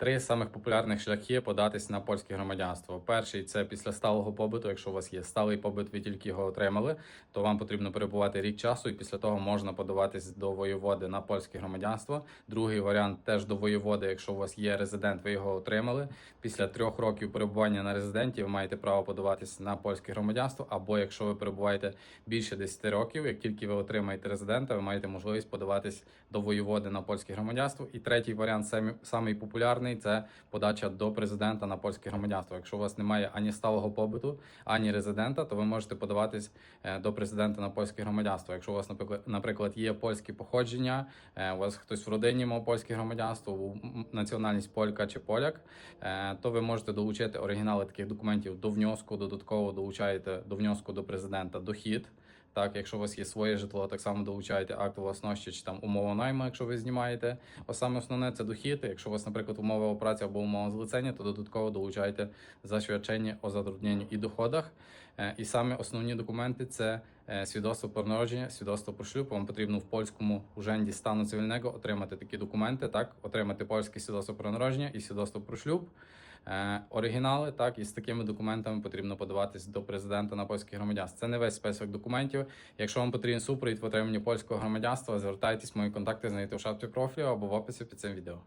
Три самих популярних шляхи податись на польське громадянство. Перший це після сталого побуту. Якщо у вас є сталий побут, ви тільки його отримали, то вам потрібно перебувати рік часу, і після того можна подаватись до воєводи на польське громадянство. Другий варіант теж до воєводи. Якщо у вас є резидент, ви його отримали. Після трьох років перебування на резиденті ви маєте право подаватись на польське громадянство. Або якщо ви перебуваєте більше 10 років, як тільки ви отримаєте резидента, ви маєте можливість подаватись до воєводи на польське громадянство. І третій варіант, самий, самий популярний, це подача до президента на польське громадянство. Якщо у вас немає ані сталого побуту, ані резидента, то ви можете подаватись е, до президента на польське громадянство. Якщо у вас, наприклад, є польське походження, е, у вас хтось в родині мав польське громадянство, національність полька чи поляк, е, то ви можете долучити оригінали таких документів до внеску, додатково долучаєте до внеску до президента дохід. Так, якщо у вас є своє житло, так само долучаєте акт власності чи там умова найму, якщо ви знімаєте. А саме основне це дохід. Якщо у вас, наприклад, умова праці або умова злицення, то додатково долучаєте засвідчення о затрудненні і доходах. Е, І саме основні документи це е, свідоцтво про народження, свідоцтво про шлюб. Вам потрібно в польському уженді стану цивільного отримати такі документи, так, отримати польське свідоцтво про народження і свідоцтво про шлюб. Е, оригінали, так, і з такими документами потрібно подаватись до президента на польське громадянство. Це не весь список документів. Якщо вам потрібен супровід в отриманні польського громадянства, звертайтесь, мої контакти знайти в шапці профілю або в описі під цим відео.